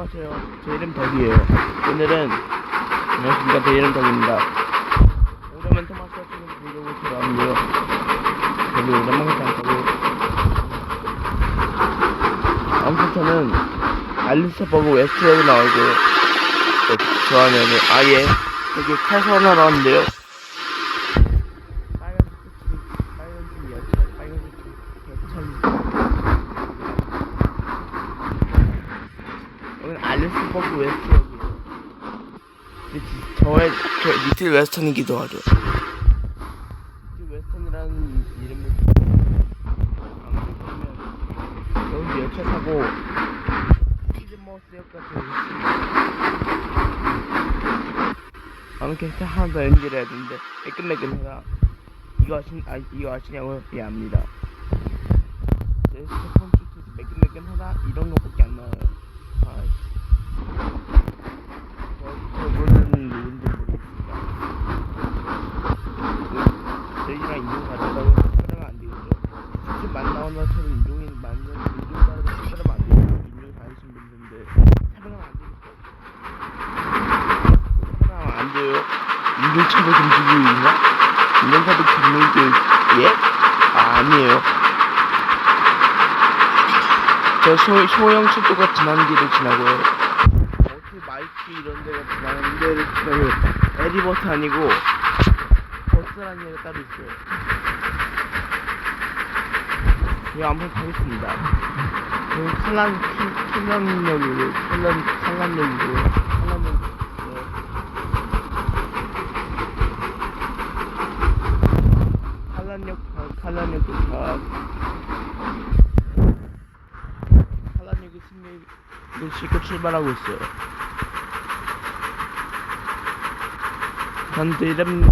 안녕하세요. 제 이름 덕이에요. 오늘은 안녕하십니까. 제 이름 덕입니다. 오랜만 토마스 같은 브이로그 들어왔는데요. 저도 오랜만에 잠깐고 아무튼 저는 알리스 버그 웨스트에도 나오고 네, 좋아하는 아예 여기 칼선하러 왔는데요. 빨간 색이 빨간 색이 여차 빨간 색이 여차입니다. 근데 지- 저의 저 리틀 웨스턴이기도 하죠. 리틀 웨스턴이라는 이름을 아무튼 여기 열차 타고 피즈머스역 같은 거 있습니다. 아무튼 차 하나 더 연결해야 되는데 매끈매끈하다. 이거 아시 아 이거 아시냐고요? 예 압니다. 제 스폰 슈트에서 매끈매끈하다 이런 것밖에 안 나와요. 아, 저분은 누군지 모르겠습니다. 그, 저희랑 인종 다르다고 촬영은 안 되겠죠. 직접 만나온 것처럼 인종이 만든 인종 다르다고 촬영은 안 되겠죠. 인종 다르신 분들인데 촬영은 안 되겠죠. 촬영은 안 돼요. 인종차별 금지구역인가? 인종차별 금지구역 예? 아, 아니에요. 저 소, 소형 칠도가 지난 길을 지나고요. 어떻게 마이크 이런 데가 지나는 데를 지나고 에리버스 아니고 버스라는 데가 따로 있어요. 예, 한번 가겠습니다. 여기 칼란, 칼란역이고, 칼란, 칼란역이고, 칼란역, 네. 칼란역, 가- 칼란역 도착. 칼란역이 승리를 싣고 출발하고 있어요. 전제 이름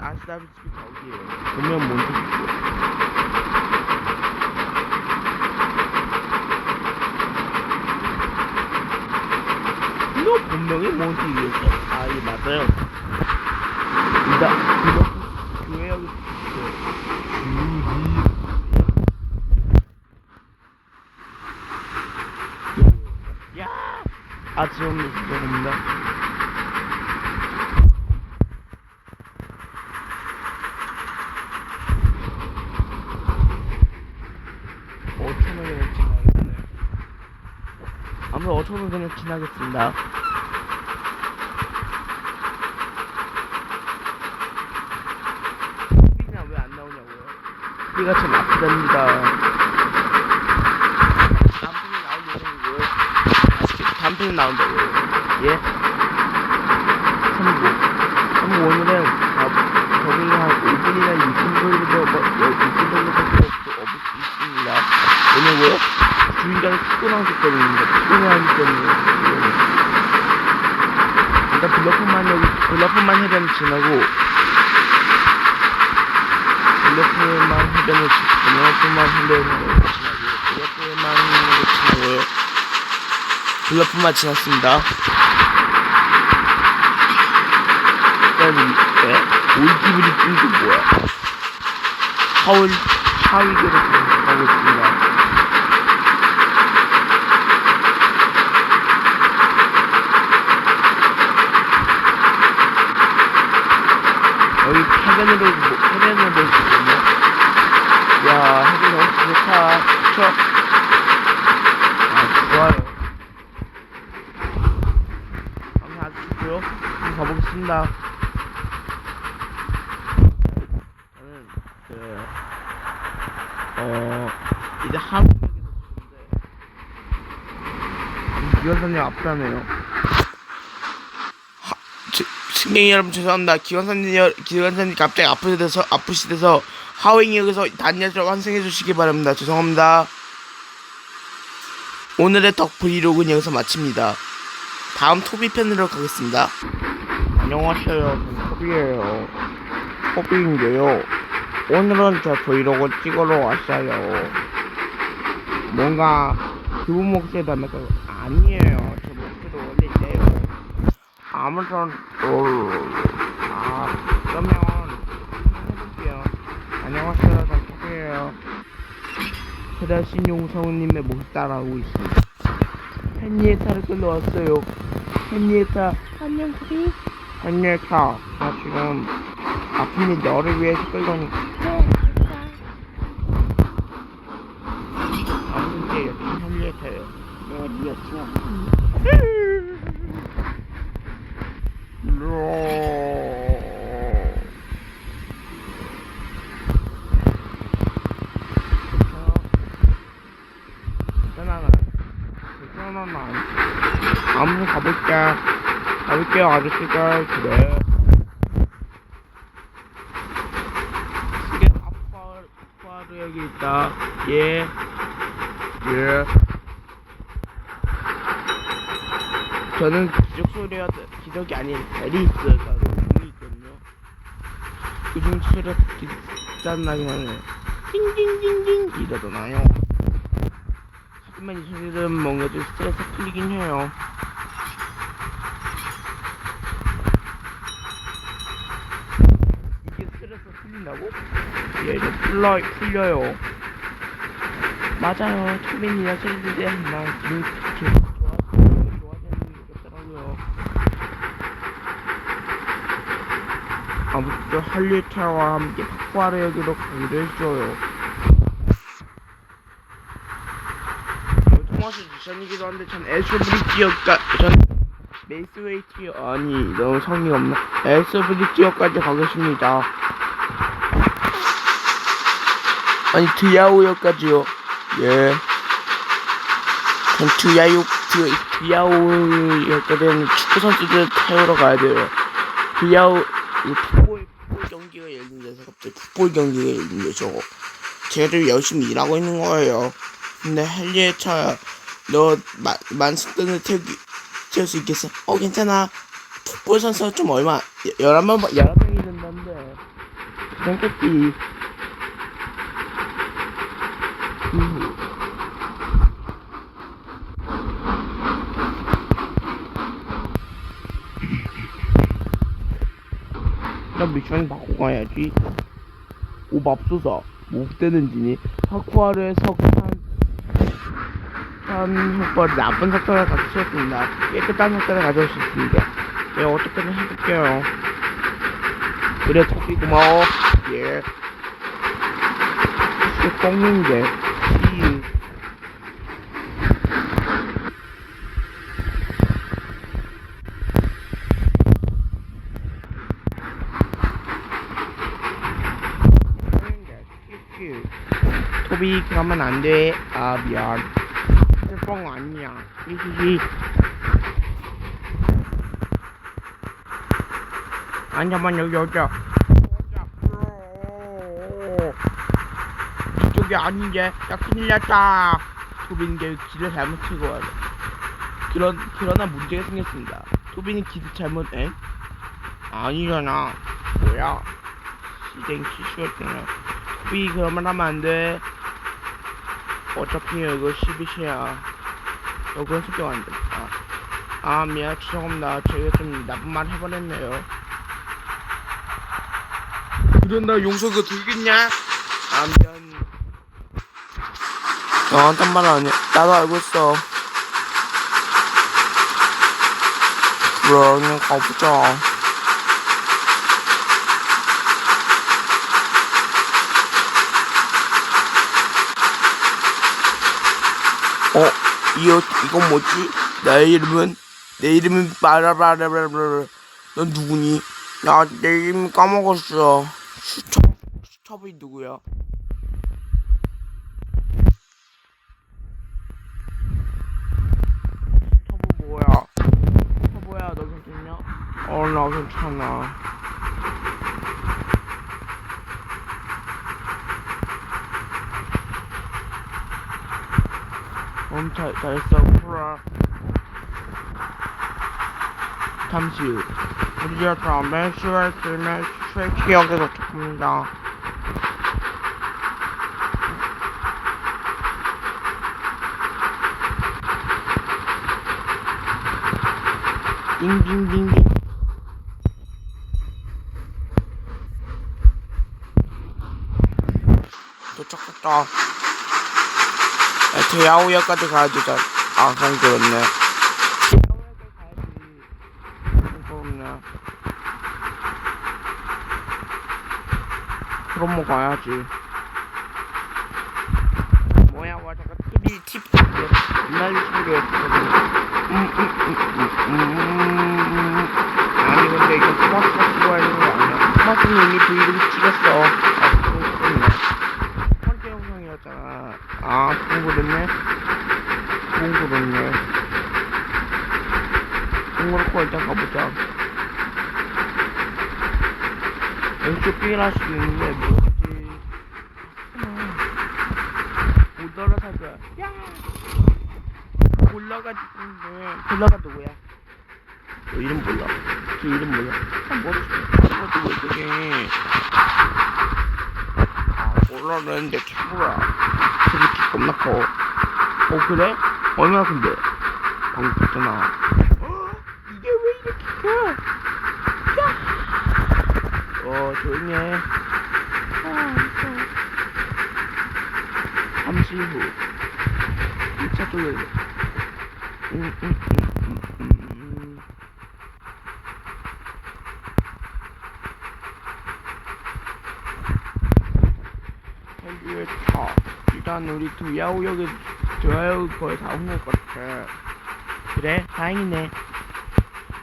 아시다시피 저기에요. 보면 몬테기죠. 이거 본명이 몬테기였어. 아, 예, 맞아요. 이거, 교회역이 야! 아, 그냥 지나겠네. 아무튼 5천원 그냥 지나겠습니다. TV나 왜안 나오냐고요? TV가 참 아프답니다. 단편이 나올 예정이고요. 아, 단편이 나온다고요. 예? 3부. 3부 오늘은 아, 거기 한 5분이나 6분 정도, 뭐, 6분 정도밖에 없, 없을 수 있습니다. 왜냐고요? 주인장이 피곤하기 때문입니다. 피곤하기 때문에. 일단 블러프만 여기, 블러프만 해변 지나고, 블러프만 해변을 지, 블러프만 해변을 지나고, 블러프만 해변을 지나고요. 블러프만 지났습니다. 네? 올기브리 뜬게 뭐야? 하울, 하위계를 가고 있습니다. 여기 해변으로 뭐- 해변으로 있거든요. 야 해변 엄청 좋다. 그쵸? 아 좋아요. 한번 아주 좋고요. 한번 가보겠습니다. 저는 그 어, 이제 한국에서 보는데 기관사님 앞다네요. 승객 여러분 죄송합니다. 기관사님 여- 기관사님 갑자기 아프시돼서 아프시돼서 하웨이역에서 단야를 완성해 주시기 바랍니다. 죄송합니다. 오늘의 덕 브이로그는 여기서 마칩니다. 다음 토비 편으로 가겠습니다. 안녕하세요. 저는 토비예요. 토비인데요. 오늘은 저 브이로그 찍으러 왔어요. 뭔가 기분 목소리 닮을까? 아니에요. 제 목소리 원래 이래요. 아무튼 어, 아 그러면 해볼게요. 안녕하세요. 저 토비예요. 최다 신용 성우님의 모습 따라하고 있습니다. 헨리에타를 끌러왔어요. 헨리에타, 안녕, 토비. 헨리에타, 나 지금 아픈데 너를 위해서 끌거니. 아픈데 여기 헨리에타요. 내가 네 여친아. 괜찮아. 괜찮아, 나. 아무튼 가볼게. 가볼게요, 아저씨가. 그래. 이게 아빠, 아빠도 여기 있다. 예. 예. 저는 기적 소리가 기적이 아닌 있어요. 공이 있거든요. 그중 소리가 나긴 하네. 띵띵띵띵 이러잖아요. 하지만 이 소리들은 뭔가 좀 스트레스 풀리긴 해요. 이게 스트레스 풀린다고? 예, 이제 풀려, 풀려요. 맞아요. 초민이나 소리들이 나 기분 기분 좋아, 좋아지는 것 같더라고요. 아무튼 할리타와 함께 팍바르 여기로 가기로 했어요. 토마스 지션이기도 한데 전 에스브리지어까 전 메이스웨이티어 아니 너무 성의 없나 에스브리지어까지 가겠습니다. 아니 드야오역까지요. 예. 전 드야오 드 드야오역까지는 축구 선수들 태우러 가야 돼요. 드야오 이 풋볼 풋볼 경기가 열린대서 갑자기 풋볼 경기가 열린대서 쟤를 열심히 일하고 있는 거예요. 근데 헨리에차 너 만, 만석등을 태우기 태울 수 있겠어? 어 괜찮아 풋볼 선수가 좀 얼마 열한 명 열한 명이 된다는데 괜찮겠지 음. 나 미션 바꿔 가야지. 오 맙소사 못 되는지니 파쿠아르의 석탄 한 효과를 나쁜 석탄을 가져오셨습니다. 깨끗한 석탄을 있습니다. 내가 어떻게든 해볼게요. 그래 토끼 고마워. 예. 이거 똥인데 이 똥인데 토비 그러면 안 돼. 아 미안. 뻥 아니야. 히히히. 잠만 여기 여자. 이쪽이 아닌데 야 큰일 났다. 토비는 게 길을 잘못 치고 돼 그런 그러나 문제가 생겼습니다. 토비는 길을 잘못 에? 아니잖아. 뭐야? 시댕 치슈였잖아 토비 그러면 하면 안돼 어차피 이거 12시야. 너 그런 성격 안 돼. 아, 아 미안, 죄송합니다. 저희가 좀 나쁜 말 해버렸네요. 그런 나 용서 그거 들겠냐? 아, 미안. 너한테 말 아니야. 나도 알고 있어. 그래, 그냥 가보자. 어, 이거, 이건 뭐지? 나의 이름은, 내 이름은 빠라바라바라바라. 넌 누구니? 나, 내 이름 까먹었어. 슈터, 슈터블이 누구야? 슈터블 뭐야? 슈터블야, 너 괜찮냐? 어, 나 괜찮아. 음, 잘, 잘했어. 풀어. 잠시 후. 우리가 다음에 시간 있으면 최기억에 도착합니다. 띵띵띵띵. 도착했다. 대야우야까지 가야 되잖아. 아, 그럼 그렇네. 그럼 뭐 가야지. 뭐야, 와, 잠깐 TV, TV, 옛날 유튜브로 했거든. 음, 음, 음, 음, 음, 아니, 근데 이거 토마토가 찍어야 되는 거 아니야? 토마토는 이미 브이로그 찍었어. 아, 그렇네. 첫 번째 영상이었잖아. 아, 그건 그랬네. 그건 그렇네. 그건 그렇고, 일단 가보자. 왼쪽 삐할 수도 있는데, 뭐지? 못 거야. 야! 올라가지고 있는데, 올라가 누구야? 너 이름 몰라. 걔 이름 몰라. 아, 모르겠어. 그것도 왜 그래. 아, 올라가는데 최고야. 겁나 커. 어, 그래? 얼마나 큰데? 방금 봤잖아. 어? 이게 왜 이렇게 커? 야! 어, 조용히 해. 아, 무서워. 잠시 후. 1차 쪽에. 음, 음, 음, 음, 음. 헬기에 타. 일단 우리 두야우역에 두야우 거의 다온것 같아. 그래? 다행이네.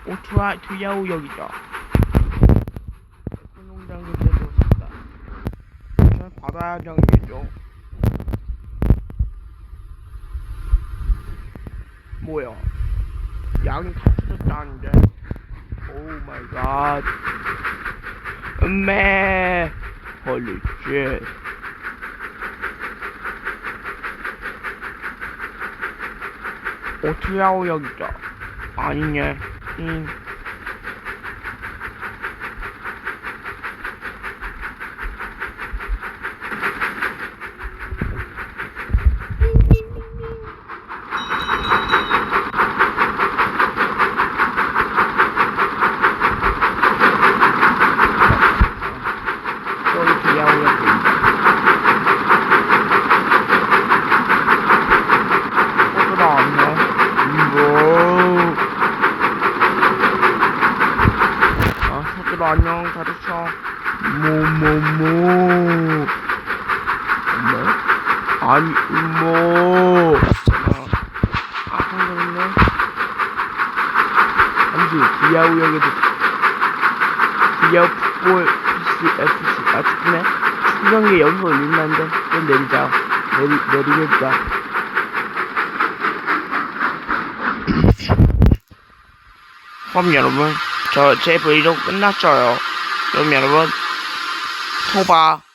오, 투아, 두야우역이다. 농장 근처도 있다. 저 바다 장이죠. 뭐야? 양이 다 터졌다는데. 오 마이 갓. 음메. 헐리 쉣. 오투야오 여기죠. 아니네. 응. 저기 뒤야오 여기 있다. 어, 들어왔네. 뭐. 아, 서들 안녕, 다르쳐. 뭐, 뭐, 뭐. 뭐? 아니, 뭐. 아, 아, 그렇네. 잠시, 디아우역에도, 디아우 풋볼 PC, FC, 아, 축구네? 축구 경기 여기서 올린다는데, 좀 내리자. 내리, 내리겠다. 그럼 여러분, 저 제 브이로그 끝났어요. 그럼 여러분, 토바. 야!